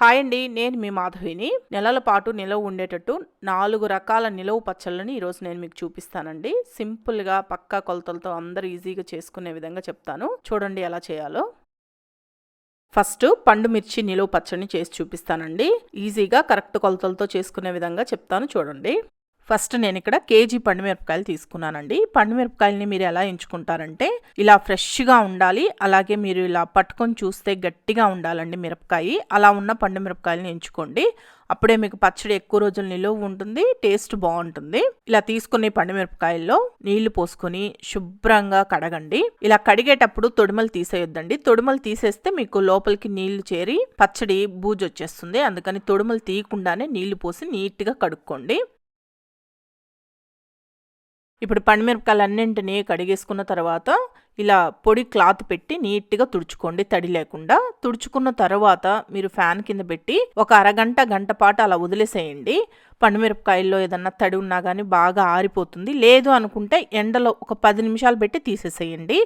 Hi అండి నేను మీ మాధవిని. నెలల పాటు నిలవ ఉండేటట్టు నాలుగు రకాల నిలవ పచ్చళ్ళని ఈరోజు నేను మీకు చూపిస్తానండి. సింపుల్గా పక్కా కొలతలతో అందరు ఈజీగా చేసుకునే విధంగా చెప్తాను. చూడండి ఎలా చేయాలో. ఫస్ట్ పండు మిర్చి నిలువ పచ్చడిని చేసి చూపిస్తానండి. ఈజీగా కరెక్ట్ కొలతలతో చేసుకునే విధంగా చెప్తాను చూడండి. ఫస్ట్ నేను ఇక్కడ కేజీ పండుమిరపకాయలు తీసుకున్నానండి. పండుమిరపకాయలని మీరు ఎలా ఎంచుకుంటారంటే ఇలా ఫ్రెష్గా ఉండాలి అలాగే మీరు ఇలా పట్టుకొని చూస్తే గట్టిగా ఉండాలండి మిరపకాయ. అలా ఉన్న పండుమిరపకాయలని ఎంచుకోండి. అప్పుడే మీకు పచ్చడి ఎక్కువ రోజులు నిలువ ఉంటుంది టేస్ట్ బాగుంటుంది. ఇలా తీసుకునే పండుమిరపకాయల్లో నీళ్ళు పోసుకొని శుభ్రంగా కడగండి. ఇలా కడిగేటప్పుడు తొడిమలు తీసేయొద్దండి. తొడిమలు తీసేస్తే మీకు లోపలికి నీళ్ళు చేరి పచ్చడి బూజు వచ్చేస్తుంది. అందుకని తొడిమలు తీయకుండానే నీళ్ళు పోసి నీట్గా కడుక్కోండి. ఇప్పుడు పండుమిరపకాయలన్నింటినీ కడిగేసుకున్న తర్వాత ఇలా పొడి క్లాత్ పెట్టి నీట్గా తుడుచుకోండి తడి లేకుండా. తుడుచుకున్న తర్వాత మీరు ఫ్యాన్ కింద పెట్టి ఒక అరగంట గంట పాటు అలా వదిలేసేయండి. పండుమిరపకాయల్లో ఏదన్నా తడి ఉన్నా కానీ బాగా ఆరిపోతుంది. లేదు అనుకుంటే ఎండలో ఒక పది నిమిషాలు పెట్టి తీసేసేయండి.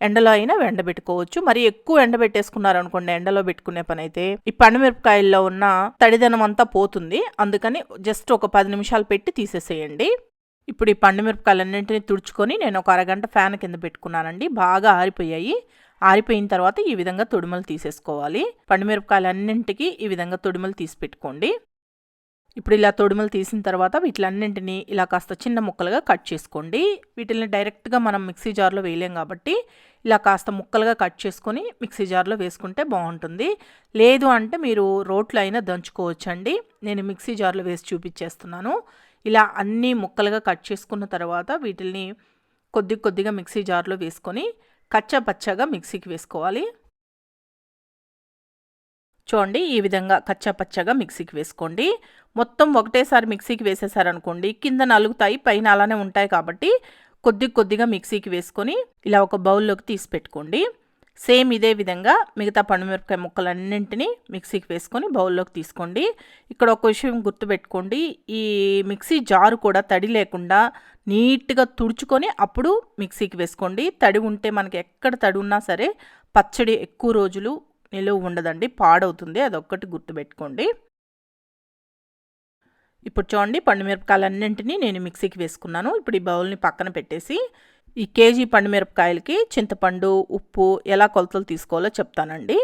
ఎండలో అయినా ఎండబెట్టుకోవచ్చు. మరి ఎక్కువ ఎండబెట్టేసుకున్నారు అనుకోండి ఎండలో పెట్టుకునే పని అయితే ఈ పండుమిరపకాయల్లో ఉన్న తడిదనం అంతా పోతుంది. అందుకని జస్ట్ ఒక పది నిమిషాలు పెట్టి తీసేసేయండి. ఇప్పుడు ఈ పండుమిరపకాయలన్నింటినీ తుడుచుకొని నేను ఒక అరగంట ఫ్యాన్ కింద పెట్టుకున్నానండి. బాగా ఆరిపోయాయి. ఆరిపోయిన తర్వాత ఈ విధంగా తొడిమలు తీసేసుకోవాలి. పండుమిరపకాయలన్నింటికి ఈ విధంగా తొడిమలు తీసి పెట్టుకోండి. ఇప్పుడు ఇలా తొడిమలు తీసిన తర్వాత వీటిలన్నింటినీ ఇలా కాస్త చిన్న ముక్కలుగా కట్ చేసుకోండి. వీటిని డైరెక్ట్గా మనం మిక్సీ జార్లో వేయలేం కాబట్టి ఇలా కాస్త ముక్కలుగా కట్ చేసుకొని మిక్సీ జార్లో వేసుకుంటే బాగుంటుంది. లేదు అంటే మీరు రోట్లో అయినా దంచుకోవచ్చండి. నేను మిక్సీ జార్లో వేసి చూపించేస్తున్నాను. ఇలా అన్నీ ముక్కలుగా కట్ చేసుకున్న తర్వాత వీటిని కొద్ది కొద్దిగా మిక్సీ జార్లో వేసుకొని కచ్చా పచ్చగా మిక్సీకి వేసుకోవాలి. చూడండి ఈ విధంగా కచ్చా పచ్చగా మిక్సీకి వేసుకోండి. మొత్తం ఒకటేసారి మిక్సీకి వేసేసారనుకోండి కింద నలుగుతాయి పైన అలానే ఉంటాయి కాబట్టి కొద్ది కొద్దిగా మిక్సీకి వేసుకొని ఇలా ఒక బౌల్లోకి తీసి పెట్టుకోండి. సేమ్ ఇదే విధంగా మిగతా పండుమిరపకాయ ముక్కలన్నింటినీ మిక్సీకి వేసుకొని బౌల్లోకి తీసుకోండి. ఇక్కడ ఒక విషయం గుర్తుపెట్టుకోండి. ఈ మిక్సీ జారు కూడా తడి లేకుండా నీట్గా తుడుచుకొని అప్పుడు మిక్సీకి వేసుకోండి. తడి ఉంటే మనకి ఎక్కడ తడి ఉన్నా సరే పచ్చడి ఎక్కువ రోజులు నిలువ ఉండదండి పాడవుతుంది. అదొక్కటి గుర్తుపెట్టుకోండి. ఇప్పుడు చూడండి పండుమిరపకాయలన్నింటినీ నేను మిక్సీకి వేసుకున్నాను. ఇప్పుడు ఈ బౌల్ని పక్కన పెట్టేసి ఈ కేజీ పండుమిరపకాయలకి చింతపండు ఉప్పు ఎలా కొలతలు తీసుకోవాలో చెప్తానండి.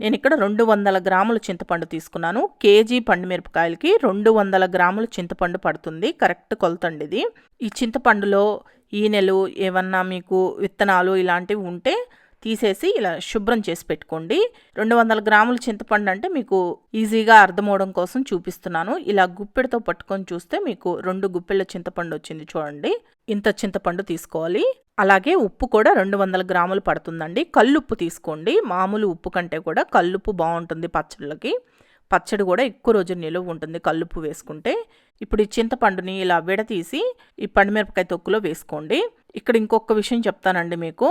నేను ఇక్కడ రెండు వందల గ్రాముల చింతపండు తీసుకున్నాను. కేజీ పండుమిరపకాయలకి రెండు వందల గ్రాముల చింతపండు పడుతుంది. కరెక్ట్ కొలతండి ఇది ఈ చింతపండులో ఈనెలు ఏమన్నా మీకు విత్తనాలు ఇలాంటివి ఉంటే తీసేసి ఇలా శుభ్రం చేసి పెట్టుకోండి. రెండు వందల గ్రాముల చింతపండు అంటే మీకు ఈజీగా అర్థమవడం కోసం చూపిస్తున్నాను. ఇలా గుప్పెడితో పట్టుకొని చూస్తే మీకు రెండు గుప్పెళ్ళ చింతపండు వచ్చింది చూడండి. ఇంత చింతపండు తీసుకోవాలి. అలాగే ఉప్పు కూడా రెండు వందల గ్రాములు పడుతుందండి. కల్లుప్పు తీసుకోండి. మామూలు ఉప్పు కంటే కూడా కల్లుప్పు బాగుంటుంది పచ్చళ్ళకి. పచ్చడి కూడా ఎక్కువ రోజు నిలువ ఉంటుంది కల్లుప్పు వేసుకుంటే. ఇప్పుడు ఈ చింతపండుని ఇలా విడతీసి ఈ పండుమిరపకాయ తొక్కులో వేసుకోండి. ఇక్కడ ఇంకొక విషయం చెప్తానండి మీకు.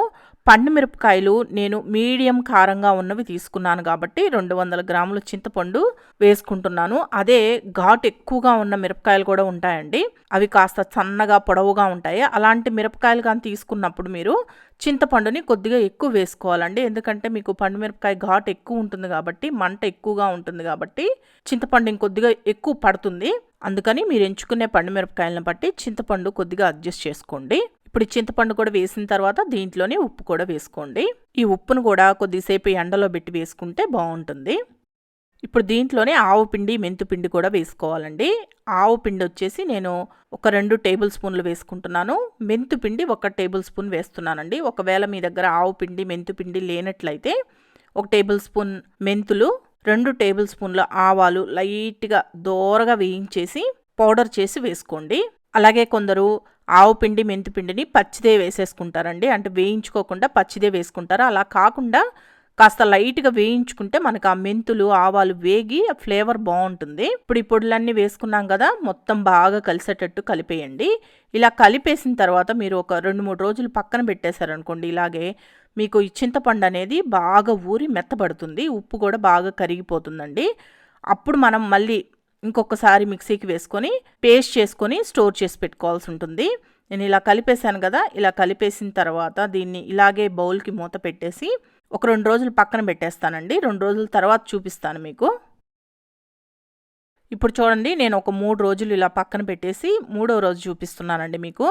పండు మిరపకాయలు నేను మీడియం కారంగా ఉన్నవి తీసుకున్నాను కాబట్టి రెండు వందల గ్రాముల చింతపండు వేసుకుంటున్నాను. అదే ఘాట్ ఎక్కువగా ఉన్న మిరపకాయలు కూడా ఉంటాయండి. అవి కాస్త సన్నగా పొడవుగా ఉంటాయి. అలాంటి మిరపకాయలు కానీ తీసుకున్నప్పుడు మీరు చింతపండుని కొద్దిగా ఎక్కువ వేసుకోవాలండి. ఎందుకంటే మీకు పండు మిరపకాయ ఘాట్ ఎక్కువ ఉంటుంది కాబట్టి మంట ఎక్కువగా ఉంటుంది కాబట్టి చింతపండు ఇంకొద్దిగా ఎక్కువ పడుతుంది. అందుకని మీరు ఎంచుకునే పండు మిరపకాయలను బట్టి చింతపండు కొద్దిగా అడ్జస్ట్ చేసుకోండి. ఇప్పుడు చింతపండు కూడా వేసిన తర్వాత దీంట్లోనే ఉప్పు కూడా వేసుకోండి. ఈ ఉప్పును కూడా కొద్దిసేపు ఎండలో పెట్టి వేసుకుంటే బాగుంటుంది. ఇప్పుడు దీంట్లోనే ఆవు పిండి మెంతు పిండి కూడా వేసుకోవాలండి. ఆవు పిండి వచ్చేసి నేను ఒక రెండు టేబుల్ స్పూన్లు వేసుకుంటున్నాను. మెంతు పిండి ఒక టేబుల్ స్పూన్ వేస్తున్నానండి. ఒకవేళ మీ దగ్గర ఆవు పిండి మెంతు పిండి లేనట్లయితే ఒక టేబుల్ స్పూన్ మెంతులు రెండు టేబుల్ స్పూన్ల ఆవాలు లైట్గా దోరగా వేయించేసి పౌడర్ చేసి వేసుకోండి. అలాగే కొందరు ఆవు పిండి మెంతిపిండిని పచ్చిదే వేసేసుకుంటారండి. అంటే వేయించుకోకుండా పచ్చిదే వేసుకుంటారు. అలా కాకుండా కాస్త లైట్గా వేయించుకుంటే మనకు ఆ మెంతులు ఆవాలు వేగి ఆ ఫ్లేవర్ బాగుంటుంది. ఇప్పుడు ఈ పొడులన్నీ వేసుకున్నాం కదా మొత్తం బాగా కలిసేటట్టు కలిపేయండి. ఇలా కలిపేసిన తర్వాత మీరు ఒక రెండు మూడు రోజులు పక్కన పెట్టేశారనుకోండి ఇలాగే మీకు ఈ చింతపండు అనేది బాగా ఊరి మెత్తబడుతుంది ఉప్పు కూడా బాగా కరిగిపోతుందండి. అప్పుడు మనం మళ్ళీ ఇంకొకసారి మిక్సీకి వేసుకొని పేస్ట్ చేసుకొని స్టోర్ చేసి పెట్టుకోవాల్సి ఉంటుంది. నేను ఇలా కలిపేశాను కదా ఇలా కలిపేసిన తర్వాత దీన్ని ఇలాగే బౌల్కి మూత పెట్టేసి ఒక రెండు రోజులు పక్కన పెట్టేస్తానండి. రెండు రోజుల తర్వాత చూపిస్తాను మీకు. ఇప్పుడు చూడండి నేను ఒక మూడు రోజులు ఇలా పక్కన పెట్టేసి మూడో రోజు చూపిస్తున్నానండి మీకు.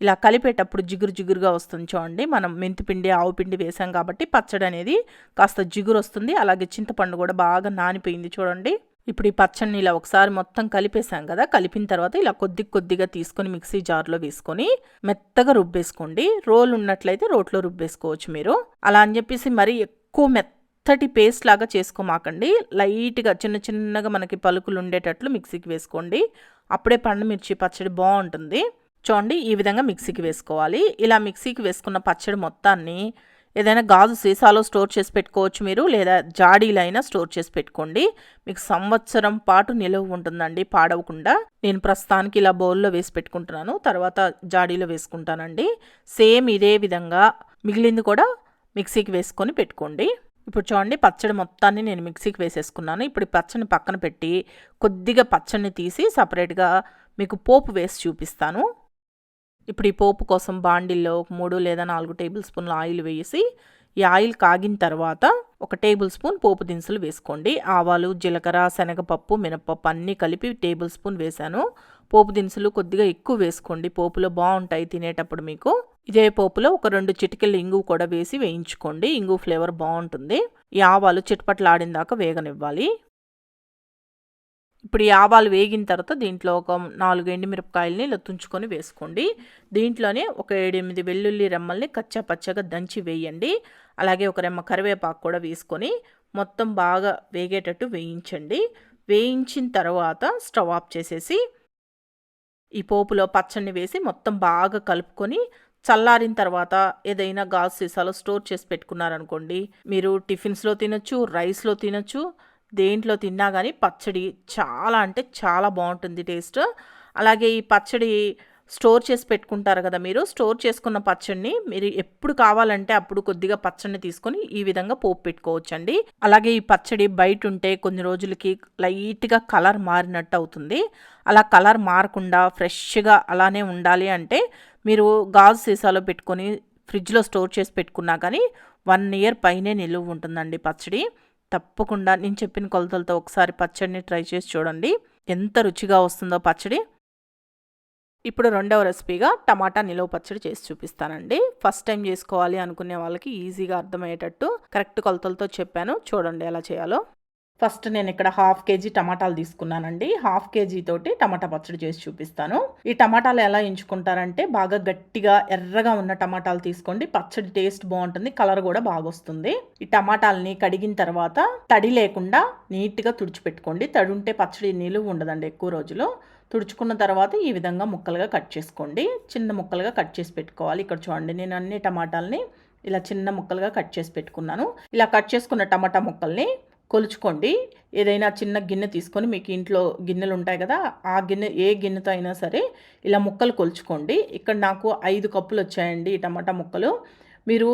ఇలా కలిపేటప్పుడు జిగురు జిగురుగా వస్తుంది చూడండి. మనం మెంతిపిండి ఆవు పిండి వేసాం కాబట్టి పచ్చడి అనేది కాస్త జిగురు వస్తుంది అలాగే చింతపండు కూడా బాగా నానిపోయింది చూడండి. ఇప్పుడు ఈ పచ్చడిని ఇలా ఒకసారి మొత్తం కలిపేసాం కదా కలిపిన తర్వాత ఇలా కొద్ది కొద్దిగా తీసుకొని మిక్సీ జార్లో వేసుకొని మెత్తగా రుబ్బేసుకోండి. రోల్ ఉన్నట్లయితే రోట్లో రుబ్బేసుకోవచ్చు మీరు. అలా అని చెప్పేసి మరీ ఎక్కువ మెత్తటి పేస్ట్ లాగా చేసుకోమాకండి. లైట్గా చిన్న చిన్నగా మనకి పలుకులు ఉండేటట్లు మిక్సీకి వేసుకోండి. అప్పుడే పండు మిర్చి పచ్చడి బాగుంటుంది. చూడండి ఈ విధంగా మిక్సీకి వేసుకోవాలి. ఇలా మిక్సీకి వేసుకున్న పచ్చడి మొత్తాన్ని ఏదైనా గాజు సీసాలో స్టోర్ చేసి పెట్టుకోవచ్చు మీరు లేదా జాడీలైనా స్టోర్ చేసి పెట్టుకోండి. మీకు సంవత్సరం పాటు నిలువ ఉంటుందండి పాడవకుండా. నేను ప్రస్తుతానికి ఇలా బౌల్లో వేసి పెట్టుకుంటున్నాను తర్వాత జాడీలో వేసుకుంటానండి. సేమ్ ఇదే విధంగా మిగిలింది కూడా మిక్సీకి వేసుకొని పెట్టుకోండి. ఇప్పుడు చూడండి పచ్చడి మొత్తాన్ని నేను మిక్సీకి వేసేసుకున్నాను. ఇప్పుడు పచ్చడిని పక్కన పెట్టి కొద్దిగా పచ్చడిని తీసి సపరేట్గా మీకు పోపు వేసి చూపిస్తాను. ఇప్పుడు ఈ పోపు కోసం బాండిల్లో ఒక మూడు లేదా నాలుగు టేబుల్ స్పూన్ల ఆయిల్ వేసి ఈ ఆయిల్ కాగిన తర్వాత ఒక టేబుల్ స్పూన్ పోపు దినుసులు వేసుకోండి. ఆవాలు జీలకర్ర శనగపప్పు మినపప్పు అన్నీ కలిపి టేబుల్ స్పూన్ వేశాను. పోపు దినుసులు కొద్దిగా ఎక్కువ వేసుకోండి. పోపులో బాగుంటాయి తినేటప్పుడు మీకు. ఇదే పోపులో ఒక రెండు చిటికెళ్ళ ఇంగు కూడా వేసి వేయించుకోండి. ఇంగు ఫ్లేవర్ బాగుంటుంది. ఈ ఆవాలు చిట్పట్లాడిన దాకా వేగనివ్వాలి. ఇప్పుడు ఈ ఆవాలు వేగిన తర్వాత దీంట్లో ఒక నాలుగు ఎండుమిరపకాయలని ఇలా తుంచుకొని వేసుకోండి. దీంట్లోనే ఒక ఏడెనిమిది వెల్లుల్లి రెమ్మల్ని కచ్చా పచ్చగా దంచి వేయండి. అలాగే ఒక రెమ్మ కరివేపాకు కూడా వేసుకొని మొత్తం బాగా వేగేటట్టు వేయించండి. వేయించిన తర్వాత స్టవ్ ఆఫ్ చేసేసి ఈ పోపులో పచ్చడిని వేసి మొత్తం బాగా కలుపుకొని చల్లారిన తర్వాత ఏదైనా గాజు సీసాలో స్టోర్ చేసి పెట్టుకున్నారనుకోండి మీరు టిఫిన్స్లో తినొచ్చు రైస్లో తినొచ్చు దేంట్లో తిన్నా కానీ పచ్చడి చాలా అంటే చాలా బాగుంటుంది టేస్ట్. అలాగే ఈ పచ్చడి స్టోర్ చేసి పెట్టుకుంటారు కదా మీరు స్టోర్ చేసుకున్న పచ్చడిని మీరు ఎప్పుడు కావాలంటే అప్పుడు కొద్దిగా పచ్చడిని తీసుకొని ఈ విధంగా పోపు పెట్టుకోవచ్చండి. అలాగే ఈ పచ్చడి బయట ఉంటే కొన్ని రోజులకి లైట్గా కలర్ మారినట్టు అవుతుంది. అలా కలర్ మారకుండా ఫ్రెష్గా అలానే ఉండాలి అంటే మీరు గాజు సీసాలో పెట్టుకొని ఫ్రిడ్జ్లో స్టోర్ చేసి పెట్టుకున్నా కానీ వన్ ఇయర్ పైనే నిలువ ఉంటుందండి పచ్చడి. తప్పకుండా నేను చెప్పిన కొలతలతో ఒకసారి పచ్చడిని ట్రై చేసి చూడండి. ఎంత రుచిగా వస్తుందో పచ్చడి. ఇప్పుడు రెండవ రెసిపీగా టమాటా నిలువ పచ్చడి చేసి చూపిస్తానండి. ఫస్ట్ టైం చేసుకోవాలి అనుకునే వాళ్ళకి ఈజీగా అర్థమయ్యేటట్టు కరెక్ట్ కొలతలతో చెప్పాను. చూడండి ఎలా చేయాలో. ఫస్ట్ నేను ఇక్కడ హాఫ్ కేజీ టమాటాలు తీసుకున్నానండి. హాఫ్ కేజీ తోటి టమాటా పచ్చడి చేసి చూపిస్తాను. ఈ టమాటాలు ఎలా ఎంచుకుంటారంటే బాగా గట్టిగా ఎర్రగా ఉన్న టమాటాలు తీసుకోండి. పచ్చడి టేస్ట్ బాగుంటుంది కలర్ కూడా బాగా వస్తుంది ఈ టమాటాలని కడిగిన తర్వాత తడి లేకుండా నీట్గా తుడిచిపెట్టుకోండి. తడి ఉంటే పచ్చడి నిలువ ఉండదండి ఎక్కువ రోజులు. తుడుచుకున్న తర్వాత ఈ విధంగా ముక్కలుగా కట్ చేసుకోండి. చిన్న ముక్కలుగా కట్ చేసి పెట్టుకోవాలి. ఇక్కడ చూడండి నేను అన్ని టమాటాలని ఇలా చిన్న ముక్కలుగా కట్ చేసి పెట్టుకున్నాను. ఇలా కట్ చేసుకున్న టమాటా ముక్కల్ని కొలుచుకోండి. ఏదైనా చిన్న గిన్నె తీసుకొని మీకు ఇంట్లో గిన్నెలు ఉంటాయి కదా ఆ గిన్నె ఏ గిన్నెతో అయినా సరే ఇలా ముక్కలు కొలుచుకోండి. ఇక్కడ నాకు ఐదు కప్పులు వచ్చాయండి ఈ టమాటా ముక్కలు. మీరు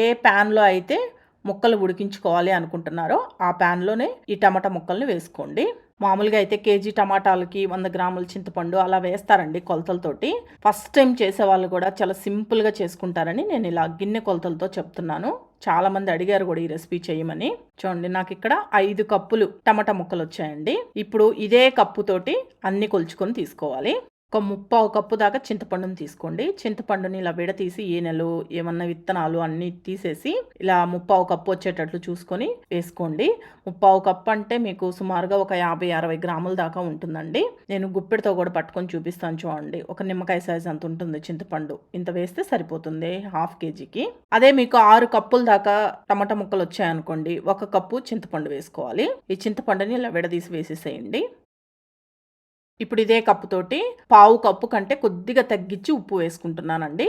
ఏ ప్యాన్లో అయితే ముక్కలు ఉడికించుకోవాలి అనుకుంటున్నారో ఆ ప్యాన్లోనే ఈ టమాటా ముక్కల్ని వేసుకోండి. మామూలుగా అయితే కేజీ టమాటాలకి వంద గ్రాముల చింతపండు అలా వేస్తారండి కొలతలతోటి. ఫస్ట్ టైం చేసే వాళ్ళు కూడా చాలా సింపుల్గా చేసుకుంటారని నేను ఇలా గిన్నె కొలతలతో చెప్తున్నాను. చాలా మంది అడిగారు కూడా ఈ రెసిపీ చేయమని. చూడండి నాకు ఇక్కడ ఐదు కప్పులు టమాటా ముక్కలు వచ్చాయండి ఇప్పుడు ఇదే కప్పుతోటి అన్ని కొలుచుకొని తీసుకోవాలి. ఒక ముప్పావు కప్పు దాకా చింతపండుని తీసుకోండి. చింతపండుని ఇలా విడతీసి ఈనెలు ఏమన్నా విత్తనాలు అన్నీ తీసేసి ఇలా ముప్పావు కప్పు వచ్చేటట్లు చూసుకొని వేసుకోండి. ముప్పావు కప్పు అంటే మీకు సుమారుగా ఒక యాభై అరవై గ్రాముల దాకా ఉంటుందండి. నేను గుప్పెడితో కూడా పట్టుకొని చూపిస్తాను చూడండి. ఒక నిమ్మకాయ సైజ్ అంత ఉంటుంది చింతపండు. ఇంత వేస్తే సరిపోతుంది హాఫ్ కేజీకి. అదే మీకు ఆరు కప్పుల దాకా టమాటా ముక్కలు వచ్చాయనుకోండి. ఒక కప్పు చింతపండు వేసుకోవాలి. ఈ చింతపండుని ఇలా విడదీసి వేసేసేయండి. ఇప్పుడు ఇదే కప్పుతోటి పావు కప్పు కంటే కొద్దిగా తగ్గించి ఉప్పు వేసుకుంటున్నానండి.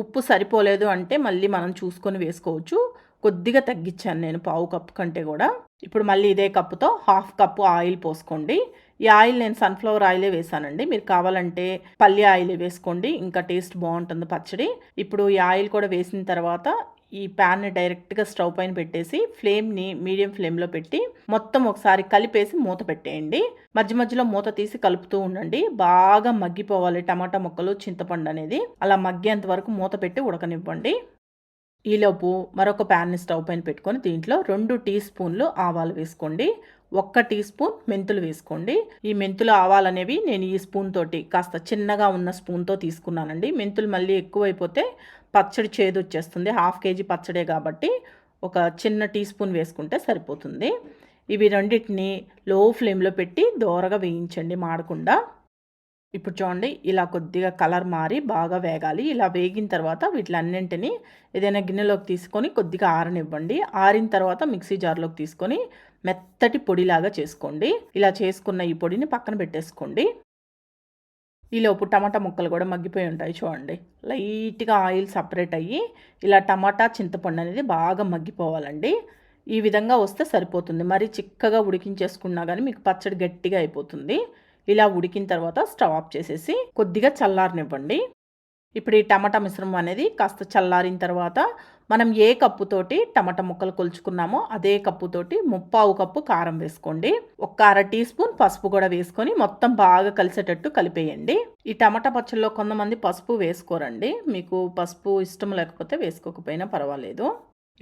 ఉప్పు సరిపోలేదు అంటే మళ్ళీ మనం చూసుకొని వేసుకోవచ్చు. కొద్దిగా తగ్గించాను నేను పావు కప్పు కంటే కూడా. ఇప్పుడు మళ్ళీ ఇదే కప్పుతో హాఫ్ కప్పు ఆయిల్ పోసుకోండి. ఈ ఆయిల్ నేను సన్ఫ్లవర్ ఆయిలే వేసానండి. మీరు కావాలంటే పల్లి ఆయిల్ వేసుకోండి. ఇంకా టేస్ట్ బాగుంటుంది పచ్చడి. ఇప్పుడు ఈ ఆయిల్ కూడా వేసిన తర్వాత ఈ ప్యాన్ని డైరెక్ట్గా స్టవ్ పైన పెట్టేసి ఫ్లేమ్ని మీడియం ఫ్లేమ్లో పెట్టి మొత్తం ఒకసారి కలిపేసి మూత పెట్టేయండి. మధ్య మధ్యలో మూత తీసి కలుపుతూ ఉండండి. బాగా మగ్గిపోవాలి టమాటా ముక్కలు చింతపండు అనేది. అలా మగ్గేంత వరకు మూత పెట్టి ఉడకనివ్వండి. ఈలోపు మరొక ప్యాన్ని స్టవ్ పైన పెట్టుకొని దీంట్లో రెండు టీ స్పూన్లు ఆవాలు వేసుకోండి. ఒక్క టీ స్పూన్ మెంతులు వేసుకోండి. ఈ మెంతులు ఆవాలు అనేవి నేను ఈ స్పూన్ తోటి కాస్త చిన్నగా ఉన్న స్పూన్తో తీసుకున్నానండి. మెంతులు మళ్ళీ ఎక్కువైపోతే పచ్చడి చేదు వచ్చేస్తుంది. హాఫ్ కేజీ పచ్చడే కాబట్టి ఒక చిన్న టీ స్పూన్ వేసుకుంటే సరిపోతుంది. ఇవి రెండింటిని లో ఫ్లేమ్లో పెట్టి దోరగా వేయించండి మాడకుండా. ఇప్పుడు చూడండి ఇలా కొద్దిగా కలర్ మారి బాగా వేగాలి. ఇలా వేగిన తర్వాత వీటిలన్నింటినీ ఏదైనా గిన్నెలోకి తీసుకొని కొద్దిగా ఆరనివ్వండి. ఆరిన తర్వాత మిక్సీ జార్లోకి తీసుకొని మెత్తటి పొడిలాగా చేసుకోండి. ఇలా చేసుకున్న ఈ పొడిని పక్కన పెట్టేసుకోండి. ఈలోపు టమాటా ముక్కలు కూడా మగ్గిపోయి ఉంటాయి చూడండి. లైట్గా ఆయిల్ సపరేట్ అయ్యి ఇలా టమాటా చింతపండు అనేది బాగా మగ్గిపోవాలండి. ఈ విధంగా వస్తే సరిపోతుంది. మరి చిక్కగా ఉడికించేసుకున్నా కానీ మీకు పచ్చడి గట్టిగా అయిపోతుంది. ఇలా ఉడికిన తర్వాత స్టవ్ ఆఫ్ చేసేసి కొద్దిగా చల్లారనివ్వండి. ఇప్పుడు ఈ టమాటా మిశ్రమం అనేది కాస్త చల్లారిన తర్వాత మనం ఏ కప్పుతోటి టమాటా ముక్కలు కొలుచుకున్నామో అదే కప్పుతోటి ముప్పావు కప్పు కారం వేసుకోండి. ఒక్క అర టీ స్పూన్ పసుపు కూడా వేసుకొని మొత్తం బాగా కలిసేటట్టు కలిపేయండి. ఈ టమాటా పచ్చళ్ళలో కొంతమంది పసుపు వేసుకోరండి. మీకు పసుపు ఇష్టం లేకపోతే వేసుకోకపోయినా పర్వాలేదు.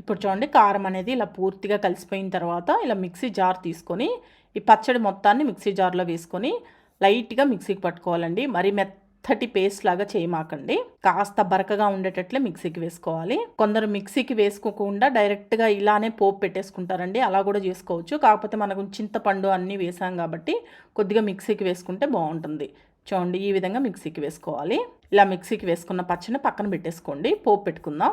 ఇప్పుడు చూడండి కారం అనేది ఇలా పూర్తిగా కలిసిపోయిన తర్వాత ఇలా మిక్సీ జార్ తీసుకొని ఈ పచ్చడి మొత్తాన్ని మిక్సీ జార్లో వేసుకొని లైట్గా మిక్సీకి పట్టుకోవాలండి. మరి మెత్తటి పేస్ట్ లాగా చేయమాకండి. కాస్త బరకగా ఉండేటట్లే మిక్సీకి వేసుకోవాలి. కొందరు మిక్సీకి వేసుకోకుండా డైరెక్ట్గా ఇలానే పోపు పెట్టేసుకుంటారండి. అలా కూడా చేసుకోవచ్చు. కాకపోతే మనకు చింతపండు అన్నీ వేసాం కాబట్టి కొద్దిగా మిక్సీకి వేసుకుంటే బాగుంటుంది. చూడండి ఈ విధంగా మిక్సీకి వేసుకోవాలి. ఇలా మిక్సీకి వేసుకున్న పచ్చని పక్కన పెట్టేసుకోండి. పోపు పెట్టుకుందాం.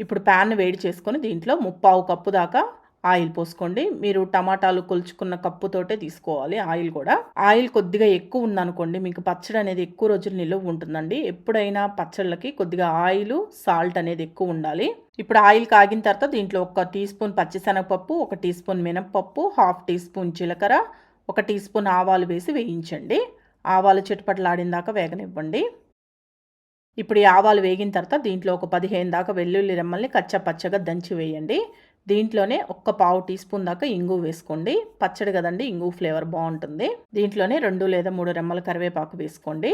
ఇప్పుడు ప్యాన్ వేడి చేసుకొని దీంట్లో ముప్పావు కప్పు దాకా ఆయిల్ పోసుకోండి. మీరు టమాటాలు కొలుచుకున్న కప్పుతోటే తీసుకోవాలి ఆయిల్ కూడా. ఆయిల్ కొద్దిగా ఎక్కువ ఉందనుకోండి మీకు పచ్చడి అనేది ఎక్కువ రోజులు నిలువ ఉంటుందండి. ఎప్పుడైనా పచ్చళ్ళకి కొద్దిగా ఆయిల్ సాల్ట్ అనేది ఎక్కువ ఉండాలి. ఇప్పుడు ఆయిల్ కాగిన తర్వాత దీంట్లో ఒక టీ స్పూన్ పచ్చిశనగపప్పు ఒక టీ స్పూన్ మినప్పప్పు హాఫ్ టీ స్పూన్ జీలకర్ర ఒక టీ స్పూన్ ఆవాలు వేసి వేయించండి. ఆవాలు చిటపట్లాడిన దాకా వేగనివ్వండి. ఇప్పుడు ఈ ఆవాలు వేగిన తర్వాత దీంట్లో ఒక పదిహేను దాకా వెల్లుల్లి రెమ్మల్ని కచ్చా పచ్చగా దంచి వేయండి. దీంట్లోనే ఒక్క పావు టీ స్పూన్ దాకా ఇంగు వేసుకోండి. పచ్చడి కదండి ఇంగు ఫ్లేవర్ బాగుంటుంది. దీంట్లోనే రెండు లేదా మూడు రెమ్మల కరివేపాకు వేసుకోండి.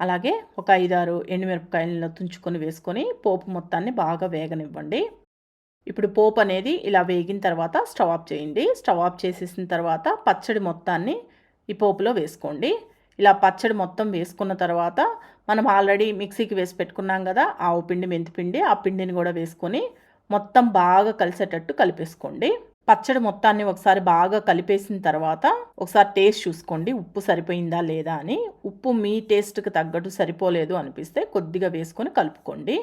అలాగే ఒక ఐదారు ఎండుమిరపకాయలను తుంచుకొని వేసుకొని పోపు మొత్తాన్ని బాగా వేగనివ్వండి. ఇప్పుడు పోపు అనేది ఇలా వేగిన తర్వాత స్టవ్ ఆఫ్ చేయండి. స్టవ్ ఆఫ్ చేసేసిన తర్వాత పచ్చడి మొత్తాన్ని ఈ పోపులో వేసుకోండి. ఇలా పచ్చడి మొత్తం వేసుకున్న తర్వాత మనం ఆల్రెడీ మిక్సీకి వేసి పెట్టుకున్నాం కదా ఆవు పిండి మెంతిపిండి ఆ పిండిని కూడా వేసుకొని మొత్తం బాగా కలిసేటట్టు కలిపేసుకోండి. పచ్చడి మొత్తాన్ని ఒకసారి బాగా కలిపేసిన తర్వాత ఒకసారి టేస్ట్ చూసుకోండి. ఉప్పు సరిపోయిందా లేదా అని. ఉప్పు మీ టేస్ట్కి తగ్గట్టు సరిపోలేదు అనిపిస్తే కొద్దిగా వేసుకొని కలుపుకోండి.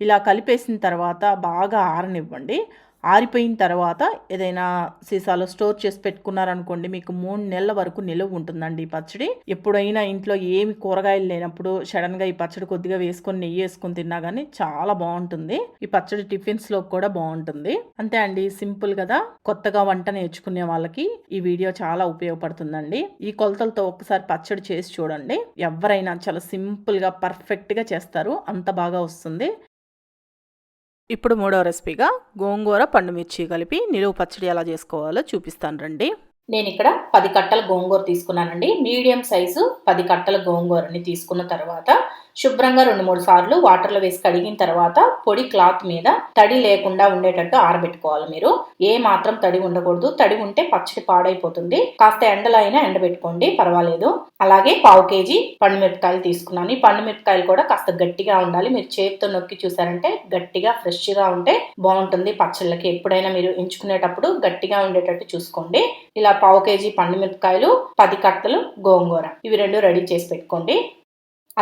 ఇలా కలిపేసిన తర్వాత బాగా ఆరనివ్వండి. ఆరిపోయిన తర్వాత ఏదైనా సీసాలో స్టోర్ చేసి పెట్టుకున్నారనుకోండి మీకు మూడు నెలల వరకు నిలువ ఉంటుందండి ఈ పచ్చడి. ఎప్పుడైనా ఇంట్లో ఏమి కూరగాయలు లేనప్పుడు సడన్గా ఈ పచ్చడి కొద్దిగా వేసుకొని నెయ్యి వేసుకొని తిన్నా కానీ చాలా బాగుంటుంది. ఈ పచ్చడి టిఫిన్స్లో కూడా బాగుంటుంది. అంతే అండి సింపుల్ కదా? కొత్తగా వంట నేర్చుకునే వాళ్ళకి ఈ వీడియో చాలా ఉపయోగపడుతుందండి. ఈ కొలతలతో ఒకసారి పచ్చడి చేసి చూడండి. ఎవరైనా చాలా సింపుల్గా పర్ఫెక్ట్గా చేస్తారు. అంత బాగా వస్తుంది. ఇప్పుడు మూడవ రెసిపీగా గోంగూర పండుమిర్చి కలిపి నిలువ పచ్చడి ఎలా చేసుకోవాలో చూపిస్తాను రండి. నేను ఇక్కడ పది కట్టల గోంగూర తీసుకున్నానండి. మీడియం సైజు పది కట్టల గోంగూరని తీసుకున్న తర్వాత శుభ్రంగా రెండు మూడు సార్లు వాటర్లో వేసి కడిగిన తర్వాత పొడి క్లాత్ మీద తడి లేకుండా ఉండేటట్టు ఆరబెట్టుకోవాలి మీరు. ఏ మాత్రం తడి ఉండకూడదు. తడి ఉంటే పచ్చడి పాడైపోతుంది. కాస్త ఎండలో అయినా ఎండబెట్టుకోండి. పర్వాలేదు. అలాగే పావు కేజీ పండు మిరపకాయలు తీసుకున్నాను. ఈ పండు మిరపకాయలు కూడా కాస్త గట్టిగా ఉండాలి. మీరు చేతితో నొక్కి చూసారంటే గట్టిగా ఫ్రెష్గా ఉంటే బాగుంటుంది. పచ్చళ్ళకి ఎప్పుడైనా మీరు ఎంచుకునేటప్పుడు గట్టిగా ఉండేటట్టు చూసుకోండి. ఇలా పావు కేజీ పండు మిరపకాయలు పది కట్టలు గోంగూర. ఇవి రెండు రెడీ చేసి పెట్టుకోండి.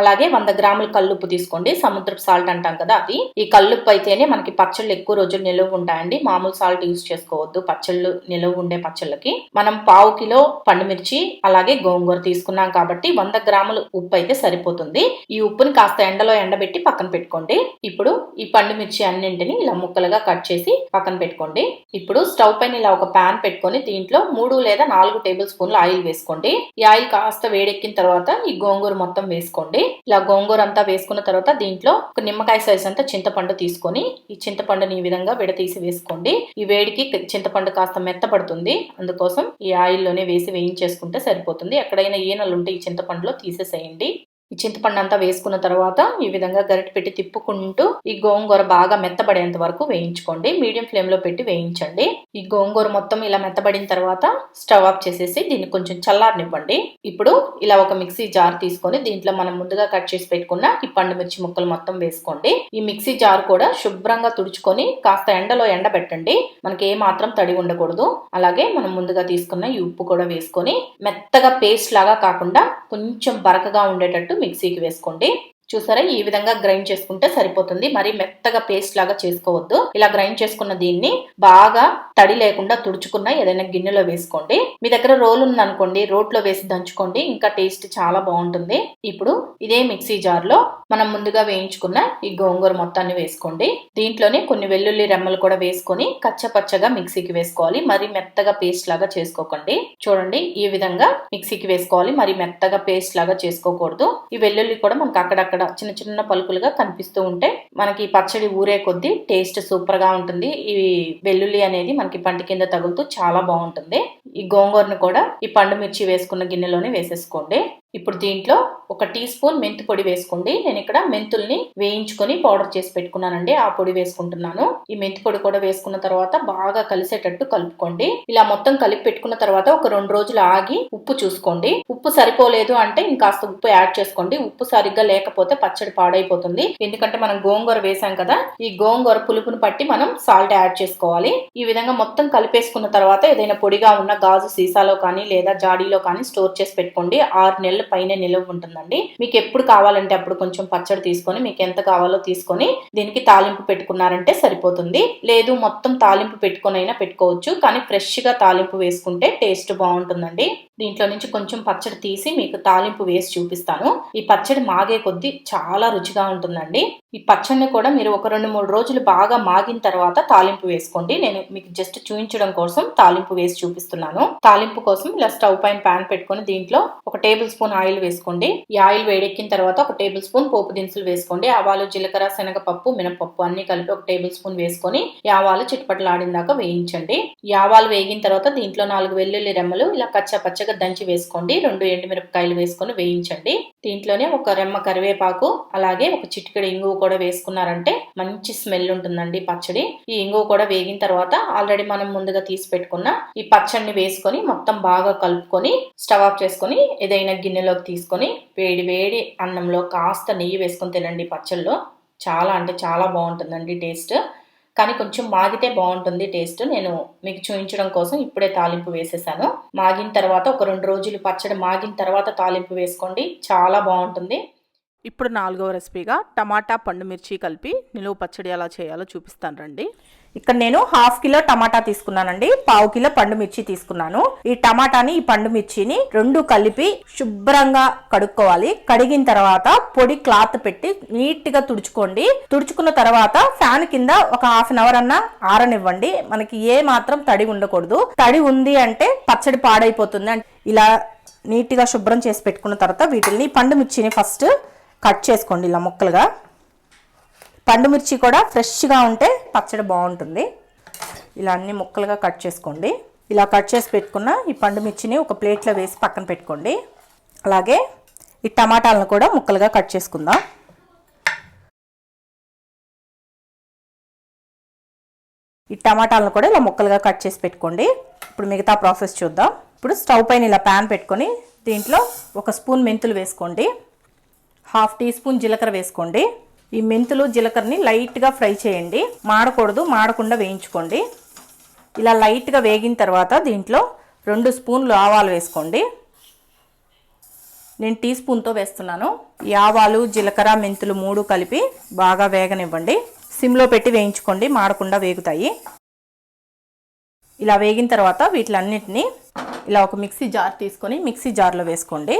అలాగే వంద గ్రాముల కల్లుప్పు తీసుకోండి. సముద్రపు సాల్ట్ అంటాం కదా అది. ఈ కల్లుప్పు అయితేనే మనకి పచ్చళ్ళు ఎక్కువ రోజులు నిలువ ఉంటాయండి. మామూలు సాల్ట్ యూజ్ చేసుకోవద్దు. పచ్చళ్ళు నిలువ ఉండే పచ్చళ్ళకి. మనం పావు కిలో పండుమిర్చి అలాగే గోంగూర తీసుకున్నాం కాబట్టి వంద గ్రాముల ఉప్పు అయితే సరిపోతుంది. ఈ ఉప్పుని కాస్త ఎండలో ఎండబెట్టి పక్కన పెట్టుకోండి. ఇప్పుడు ఈ పండుమిర్చి అన్నింటిని ఇలా ముక్కలుగా కట్ చేసి పక్కన పెట్టుకోండి. ఇప్పుడు స్టవ్ పైన ఇలా ఒక పాన్ పెట్టుకొని దీంట్లో మూడు లేదా నాలుగు టేబుల్ స్పూన్లు ఆయిల్ వేసుకోండి. ఈ ఆయిల్ కాస్త వేడెక్కిన తర్వాత ఈ గోంగూర మొత్తం వేసుకోండి. ఇలా గోంగూర అంతా వేసుకున్న తర్వాత దీంట్లో ఒక నిమ్మకాయ సైజ్ అంతా చింతపండు తీసుకొని ఈ చింతపండుని ఈ విధంగా విడతీసి వేసుకోండి. ఈ వేడికి చింతపండు కాస్త మెత్తపడుతుంది. అందుకోసం ఈ ఆయిల్లోనే వేసి వేయించేసుకుంటే సరిపోతుంది. ఎక్కడైనా ఈనలు ఉంటే ఈ చింతపండులో తీసేసేయండి. ఈ చింతపండు అంతా వేసుకున్న తర్వాత ఈ విధంగా గరిటె పెట్టి తిప్పుకుంటూ ఈ గోంగూర బాగా మెత్తబడేంత వరకు వేయించుకోండి. మీడియం ఫ్లేమ్లో పెట్టి వేయించండి. ఈ గోంగూర మొత్తం ఇలా మెత్తబడిన తర్వాత స్టవ్ ఆఫ్ చేసేసి దీన్ని కొంచెం చల్లారనివ్వండి. ఇప్పుడు ఇలా ఒక మిక్సీ జార్ తీసుకొని దీంట్లో మనం ముందుగా కట్ చేసి పెట్టుకున్న ఈ పండు మిర్చి ముక్కలు మొత్తం వేసుకోండి. ఈ మిక్సీ జార్ కూడా శుభ్రంగా తుడుచుకొని కాస్త ఎండలో ఎండబెట్టండి. మనకి ఏ మాత్రం తడి ఉండకూడదు. అలాగే మనం ముందుగా తీసుకున్న ఈ ఉప్పు కూడా వేసుకొని మెత్తగా పేస్ట్ లాగా కాకుండా కొంచెం బరకగా ఉండేటట్టు మిక్సీకి వేసుకోండి. చూసారా? ఈ విధంగా గ్రైండ్ చేసుకుంటే సరిపోతుంది. మరి మెత్తగా పేస్ట్ లాగా చేసుకోవద్దు. ఇలా గ్రైండ్ చేసుకున్న దీన్ని బాగా తడి లేకుండా తుడుచుకున్న ఏదైనా గిన్నెలో వేసుకోండి. మీ దగ్గర రోల్ ఉందనుకోండి రోట్లో వేసి దంచుకోండి. ఇంకా టేస్ట్ చాలా బాగుంటుంది. ఇప్పుడు ఇదే మిక్సీ జార్లో మనం ముందుగా వేయించుకున్న ఈ గోంగూర మొత్తాన్ని వేసుకోండి. దీంట్లోనే కొన్ని వెల్లుల్లి రెమ్మలు కూడా వేసుకొని కచ్చపచ్చగా మిక్సీకి వేసుకోవాలి. మరి మెత్తగా పేస్ట్ లాగా చేసుకోకండి. చూడండి ఈ విధంగా మిక్సీకి వేసుకోవాలి. మరి మెత్తగా పేస్ట్ లాగా చేసుకోకూడదు. ఈ వెల్లుల్లి కూడా మనకు అక్కడక్కడ చిన్న చిన్న పలుకులుగా కనిపిస్తూ ఉంటే మనకి పచ్చడి ఊరే కొద్దీ టేస్ట్ సూపర్గా ఉంటుంది. ఈ వెల్లుల్లి అనేది మనకి పంటి కింద తగులుతూ చాలా బాగుంటుంది. ఈ గోంగూరను కూడా ఈ పండు మిర్చి వేసుకున్న గిన్నెలోనే వేసేసుకోండి. ఇప్పుడు దీంట్లో ఒక టీ స్పూన్ మెంతి పొడి వేసుకోండి. నేను ఇక్కడ మెంతుల్ని వేయించుకొని పౌడర్ చేసి పెట్టుకున్నానండి. ఆ పొడి వేసుకుంటున్నాను. ఈ మెంతి పొడి కూడా వేసుకున్న తర్వాత బాగా కలిసేటట్టు కలుపుకోండి. ఇలా మొత్తం కలిపి పెట్టుకున్న తర్వాత ఒక రెండు రోజులు ఆగి ఉప్పు చూసుకోండి. ఉప్పు సరిపోలేదు అంటే ఇంకాస్త ఉప్పు యాడ్ చేసుకోండి. ఉప్పు సరిగ్గా లేకపోతే పచ్చడి పాడైపోతుంది. ఎందుకంటే మనం గోంగూర వేసాం కదా ఈ గోంగూర పులుపును పట్టి మనం సాల్ట్ యాడ్ చేసుకోవాలి. ఈ విధంగా మొత్తం కలిపేసుకున్న తర్వాత ఏదైనా పొడిగా ఉన్న గాజు సీసాలో కానీ లేదా జాడీలో కానీ స్టోర్ చేసి పెట్టుకోండి. ఆరు నెలలు పైన నిలవ ఉంటుందండి. మీకు ఎప్పుడు కావాలంటే అప్పుడు కొంచెం పచ్చడి తీసుకొని మీకు ఎంత కావాలో తీసుకొని దీనికి తాలింపు పెట్టుకున్నారంటే సరిపోతుంది. లేదు మొత్తం తాలింపు పెట్టుకొని అయినా పెట్టుకోవచ్చు. కానీ ఫ్రెష్గా తాలింపు వేసుకుంటే టేస్ట్ బాగుంటుందండి. దీంట్లో నుంచి కొంచెం పచ్చడి తీసి మీకు తాలింపు వేసి చూపిస్తాను. ఈ పచ్చడి మాగే కొద్దీ చాలా రుచిగా ఉంటుందండి. ఈ పచ్చడిని కూడా మీరు ఒక రెండు మూడు రోజులు బాగా మాగిన తర్వాత తాలింపు వేసుకోండి. నేను మీకు జస్ట్ చూపించడం కోసం తాలింపు వేసి చూపిస్తున్నాను. తాలింపు కోసం ఇలా స్టవ్ పైన ప్యాన్ పెట్టుకొని దీంట్లో ఒక టేబుల్ స్పూన్ ఆయిల్ వేసుకోండి. ఈ ఆయిల్ వేడెక్కిన తర్వాత ఒక టేబుల్ స్పూన్ పోపు దినుసులు వేసుకోండి. ఆవాలు జీలకర్ర శనగపప్పు మినపప్పు అన్ని కలిపి ఒక టేబుల్ స్పూన్ వేసుకొని ఈ ఆవాలు చిట్పట్లాడిన దాకా వేయించండి. ఈ ఆవాలు వేగిన తర్వాత దీంట్లో నాలుగు వెల్లుల్లి రెమ్మలు ఇలా కచ్చ పచ్చగా దంచి వేసుకోండి. రెండు ఎండుమిరపకాయలు వేసుకొని వేయించండి. దీంట్లోనే ఒక రెమ్మ కరివేపాకు అలాగే ఒక చిటికెడు ఇంగువ కూడా వేసుకున్నారంటే మంచి స్మెల్ ఉంటుందండి పచ్చడి. ఈ ఇంగువ కూడా వేగిన తర్వాత ఆల్రెడీ మనం ముందుగా తీసి పెట్టుకున్న ఈ పచ్చడిని వేసుకొని మొత్తం బాగా కలుపుకొని స్టవ్ ఆఫ్ చేసుకొని ఏదైనా గిన్నెలోకి తీసుకొని వేడి వేడి అన్నంలో కాస్త నెయ్యి వేసుకొని తినండి పచ్చళ్ళలో చాలా అంటే చాలా బాగుంటుందండి టేస్ట్. కానీ కొంచెం మాగితే బాగుంటుంది టేస్ట్. నేను మీకు చూపించడం కోసం ఇప్పుడే తాలింపు వేసేసాను. మాగిన తర్వాత ఒక రెండు రోజులు పచ్చడి మాగిన తర్వాత తాలింపు వేసుకోండి. చాలా బాగుంటుంది. ఇప్పుడు నాలుగవ రెసిపీగా టమాటా పండు మిర్చి కలిపి నిలువ పచ్చడి ఎలా చేయాలో చూపిస్తాను రండి. ఇక్కడ నేను హాఫ్ కిలో టమాటా తీసుకున్నానండి. పావు కిలో పండు మిర్చి తీసుకున్నాను. ఈ టమాటాని ఈ పండుమిర్చిని రెండు కలిపి శుభ్రంగా కడుక్కోవాలి. కడిగిన తర్వాత పొడి క్లాత్ పెట్టి నీట్గా తుడుచుకోండి. తుడుచుకున్న తర్వాత ఫ్యాన్ కింద ఒక హాఫ్ అన్ అవర్ అన్నా ఆరనివ్వండి. మనకి ఏ మాత్రం తడి ఉండకూడదు. తడి ఉంది అంటే పచ్చడి పాడైపోతుంది. ఇలా నీట్గా శుభ్రం చేసి పెట్టుకున్న తర్వాత వీటిని పండు మిర్చిని ఫస్ట్ కట్ చేసుకోండి ఇలా ముక్కలుగా. పండు మిర్చి కూడా ఫ్రెష్గా ఉంటే పచ్చడి బాగుంటుంది. ఇలా అన్ని ముక్కలుగా కట్ చేసుకోండి. ఇలా కట్ చేసి పెట్టుకున్న ఈ పండు మిర్చిని ఒక ప్లేట్లో వేసి పక్కన పెట్టుకోండి. అలాగే ఈ టమాటాలను కూడా ముక్కలుగా కట్ చేసుకుందాం. ఈ టమాటాలను కూడా ఇలా ముక్కలుగా కట్ చేసి పెట్టుకోండి. ఇప్పుడు మిగతా ప్రాసెస్ చూద్దాం. ఇప్పుడు స్టవ్ పైన ఇలా ప్యాన్ పెట్టుకొని దీంట్లో ఒక స్పూన్ మెంతులు వేసుకోండి. హాఫ్ టీ స్పూన్ జీలకర్ర వేసుకోండి. ఈ మెంతులు జీలకర్రని లైట్గా ఫ్రై చేయండి. మాడకూడదు మాడకుండా వేయించుకోండి. ఇలా లైట్గా వేగిన తర్వాత దీంట్లో రెండు స్పూన్లు ఆవాలు వేసుకోండి. నేను టీ స్పూన్తో వేస్తున్నాను. ఈ ఆవాలు జీలకర్ర మెంతులు మూడు కలిపి బాగా వేగనివ్వండి. సిమ్లో పెట్టి వేయించుకోండి మాడకుండా వేగుతాయి. ఇలా వేగిన తర్వాత వీటిలన్నింటినీ ఇలా ఒక మిక్సీ జార్ తీసుకొని మిక్సీ జార్లో వేసుకోండి.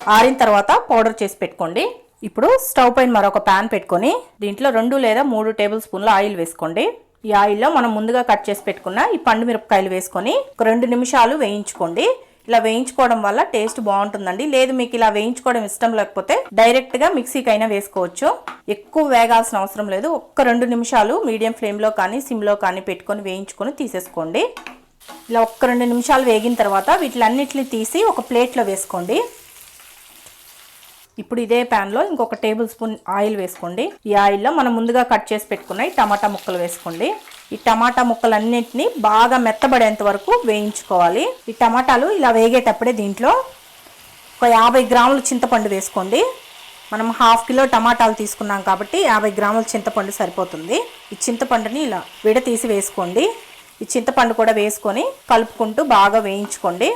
ఆరిన తర్వాత పౌడర్ చేసి పెట్టుకోండి. ఇప్పుడు స్టవ్ పైన మరొక ప్యాన్ పెట్టుకొని దీంట్లో రెండు లేదా మూడు టేబుల్ స్పూన్ల ఆయిల్ వేసుకోండి. ఈ ఆయిల్లో మనం ముందుగా కట్ చేసి పెట్టుకున్న ఈ పండు మిరపకాయలు వేసుకొని ఒక రెండు నిమిషాలు వేయించుకోండి. ఇలా వేయించుకోవడం వల్ల టేస్ట్ బాగుంటుందండి. లేదు మీకు ఇలా వేయించుకోవడం ఇష్టం లేకపోతే డైరెక్ట్గా మిక్సీకి అయినా వేసుకోవచ్చు. ఎక్కువ వేగాల్సిన అవసరం లేదు. ఒక్క రెండు నిమిషాలు మీడియం ఫ్లేమ్లో కానీ సిమ్లో కానీ పెట్టుకొని వేయించుకొని తీసేసుకోండి. ఇలా ఒక్క రెండు నిమిషాలు వేగిన తర్వాత వీటిలన్నిటిని తీసి ఒక ప్లేట్లో వేసుకోండి. ఇప్పుడు ఇదే ప్యాన్లో ఇంకొక టేబుల్ స్పూన్ ఆయిల్ వేసుకోండి. ఈ ఆయిల్లో మనం ముందుగా కట్ చేసి పెట్టుకున్న ఈ టమాటా ముక్కలు వేసుకోండి. ఈ టమాటా ముక్కలన్నింటినీ బాగా మెత్తబడేంత వరకు వేయించుకోవాలి. ఈ టమాటాలు ఇలా వేగేటప్పుడే దీంట్లో ఒక యాభై గ్రాములు చింతపండు వేసుకోండి. మనం హాఫ్ కిలో టమాటాలు తీసుకున్నాం కాబట్టి యాభై గ్రాముల చింతపండు సరిపోతుంది. ఈ చింతపండుని ఇలా విడతీసి వేసుకోండి. ఈ చింతపండు కూడా వేసుకొని కలుపుకుంటూ బాగా వేయించుకోండి.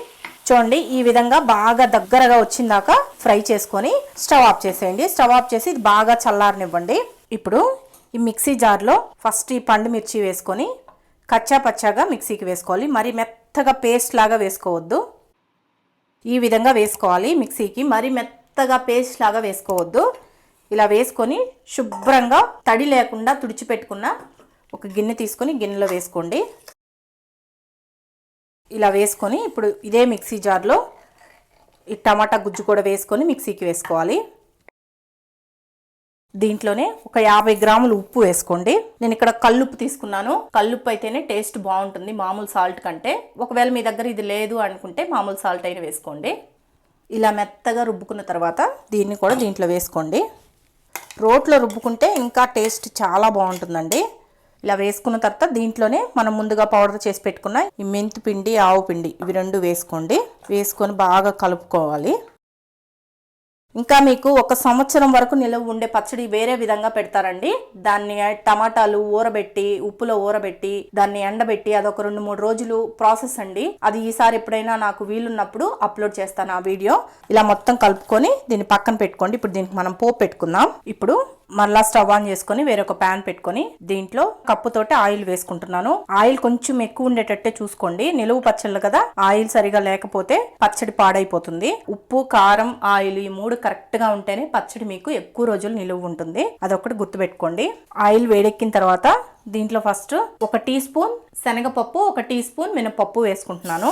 చూడండి ఈ విధంగా బాగా దగ్గరగా వచ్చిందాక ఫ్రై చేసుకొని స్టవ్ ఆఫ్ చేసేయండి. స్టవ్ ఆఫ్ చేసి ఇది బాగా చల్లారనివ్వండి. ఇప్పుడు ఈ మిక్సీ జార్లో ఫస్ట్ ఈ పండు మిర్చి వేసుకొని కచ్చా పచ్చాగా మిక్సీకి వేసుకోవాలి. మరి మెత్తగా పేస్ట్ లాగా వేసుకోవద్దు. ఈ విధంగా వేసుకోవాలి మిక్సీకి. మరి మెత్తగా పేస్ట్ లాగా వేసుకోవద్దు. ఇలా వేసుకొని శుభ్రంగా తడి లేకుండా తుడిచిపెట్టుకున్న ఒక గిన్నె తీసుకొని గిన్నెలో వేసుకోండి. ఇలా వేసుకొని ఇప్పుడు ఇదే మిక్సీ జార్లో ఈ టమాటా గుజ్జు కూడా వేసుకొని మిక్సీకి వేసుకోవాలి. దీంట్లోనే ఒక యాభై గ్రాములు ఉప్పు వేసుకోండి. నేను ఇక్కడ కల్లుప్పు తీసుకున్నాను. కల్లుప్పు అయితేనే టేస్ట్ బాగుంటుంది మామూలు సాల్ట్ కంటే. ఒకవేళ మీ దగ్గర ఇది లేదు అనుకుంటే మామూలు సాల్ట్ అయినా వేసుకోండి. ఇలా మెత్తగా రుబ్బుకున్న తర్వాత దీన్ని కూడా దీంట్లో వేసుకోండి. రోట్లో రుబ్బుకుంటే ఇంకా టేస్ట్ చాలా బాగుంటుందండి. ఇలా వేసుకున్న తర్వాత దీంట్లోనే మనం ముందుగా పౌడర్ చేసి పెట్టుకున్న ఈ మెంతి పిండి ఆవు పిండి ఇవి రెండు వేసుకోండి. వేసుకొని బాగా కలుపుకోవాలి. ఇంకా మీకు ఒక సంవత్సరం వరకు నిలవ ఉండే పచ్చడి వేరే విధంగా పెడతారండి. దాన్ని టమాటాలు ఊరబెట్టి ఉప్పులో ఊరబెట్టి దాన్ని ఎండబెట్టి అదొక రెండు మూడు రోజులు ప్రాసెస్ అండి. అది ఈసారి ఎప్పుడైనా నాకు వీలున్నప్పుడు అప్లోడ్ చేస్తాను ఆ వీడియో. ఇలా మొత్తం కలుపుకొని దీన్ని పక్కన పెట్టుకోండి. ఇప్పుడు దీనికి మనం పోపు పెట్టుకుందాం. ఇప్పుడు మరలా స్టవ్ ఆన్ చేసుకొని వేరొక ప్యాన్ పెట్టుకొని దీంట్లో కప్పుతోటి ఆయిల్ వేసుకుంటున్నాను. ఆయిల్ కొంచెం ఎక్కువ ఉండేటట్టే చూసుకోండి. నిలువు పచ్చళ్ళు కదా ఆయిల్ సరిగా లేకపోతే పచ్చడి పాడైపోతుంది. ఉప్పు కారం ఆయిల్ ఈ మూడు కరెక్ట్గా ఉంటేనే పచ్చడి మీకు ఎక్కువ రోజులు నిలువ ఉంటుంది. అదొకటి గుర్తుపెట్టుకోండి. ఆయిల్ వేడెక్కిన తర్వాత దీంట్లో ఫస్ట్ ఒక టీ స్పూన్ శనగపప్పు ఒక టీ స్పూన్ మినపప్పు వేసుకుంటున్నాను.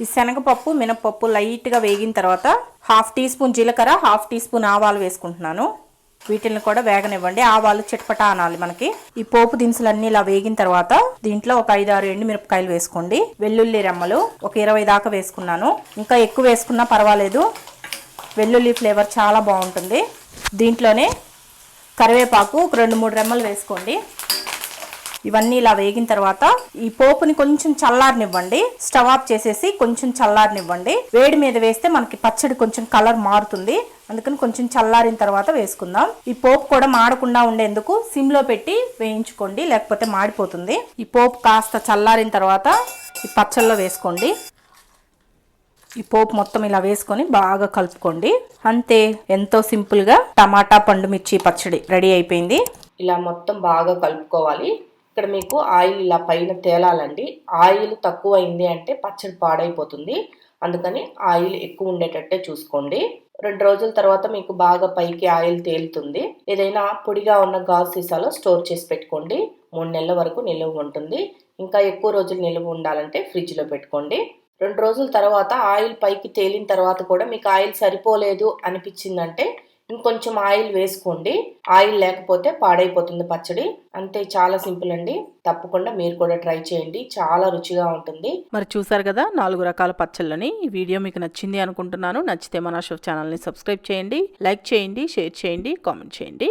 ఈ శనగపప్పు మినపప్పు లైట్గా వేగిన తర్వాత హాఫ్ టీ స్పూన్ జీలకర్ర హాఫ్ టీ స్పూన్ ఆవాలు వేసుకుంటున్నాను. వీటిని కూడా వేగనివ్వండి. ఆవాలు చిట్పట అనాలి మనకి. ఈ పోపు దినుసులన్నీ ఇలా వేగిన తర్వాత దీంట్లో ఒక ఐదు ఆరు ఎండు మిరపకాయలు వేసుకోండి. వెల్లుల్లి రెమ్మలు ఒక ఇరవై దాకా వేసుకున్నాను. ఇంకా ఎక్కువ వేసుకున్నా పర్వాలేదు. వెల్లుల్లి ఫ్లేవర్ చాలా బాగుంటుంది. దీంట్లోనే కరివేపాకు ఒక రెండు మూడు రెమ్మలు వేసుకోండి. ఇవన్నీ ఇలా వేగిన తర్వాత ఈ పోపుని కొంచెం చల్లారనివ్వండి. స్టవ్ ఆఫ్ చేసేసి కొంచెం చల్లారనివ్వండి. వేడి మీద వేస్తే మనకి పచ్చడి కొంచెం కలర్ మారుతుంది. అందుకని కొంచెం చల్లారిన తర్వాత వేసుకుందాం. ఈ పోపు కూడా మాడకుండా ఉండేందుకు సిమ్లో పెట్టి వేయించుకోండి లేకపోతే మాడిపోతుంది. ఈ పోపు కాస్త చల్లారిన తర్వాత ఈ పచ్చళ్ళలో వేసుకోండి. ఈ పోపు మొత్తం ఇలా వేసుకొని బాగా కలుపుకోండి. అంతే ఎంతో సింపుల్గా టమాటా పండు మిర్చి పచ్చడి రెడీ అయిపోయింది. ఇలా మొత్తం బాగా కలుపుకోవాలి. ఇక్కడ మీకు ఆయిల్ ఇలా పైన తేలాలండి. ఆయిల్ తక్కువ అయింది అంటే పచ్చడి పాడైపోతుంది. అందుకని ఆయిల్ ఎక్కువ ఉండేటట్టే చూసుకోండి. రెండు రోజుల తర్వాత మీకు బాగా పైకి ఆయిల్ తేలుతుంది. ఏదైనా పొడిగా ఉన్న గాజు సీసాలో స్టోర్ చేసి పెట్టుకోండి. మూడు నెలల వరకు నిలువ ఉంటుంది. ఇంకా ఎక్కువ రోజులు నిలువ ఉండాలంటే ఫ్రిడ్జ్లో పెట్టుకోండి. రెండు రోజుల తర్వాత ఆయిల్ పైకి తేలిన తర్వాత కూడా మీకు ఆయిల్ సరిపోలేదు అనిపించిందంటే ఇంకొంచెం ఆయిల్ వేసుకోండి. ఆయిల్ లేకపోతే పాడైపోతుంది పచ్చడి. అంతే చాలా సింపుల్ అండి. తప్పకుండా మీరు కూడా ట్రై చేయండి. చాలా రుచిగా ఉంటుంది. మరి చూసారు కదా నాలుగు రకాల పచ్చళ్ళని. ఈ వీడియో మీకు నచ్చింది అనుకుంటున్నాను. నచ్చితే మన షో ఛానల్ని సబ్స్క్రైబ్ చేయండి. లైక్ చేయండి షేర్ చేయండి కామెంట్ చేయండి.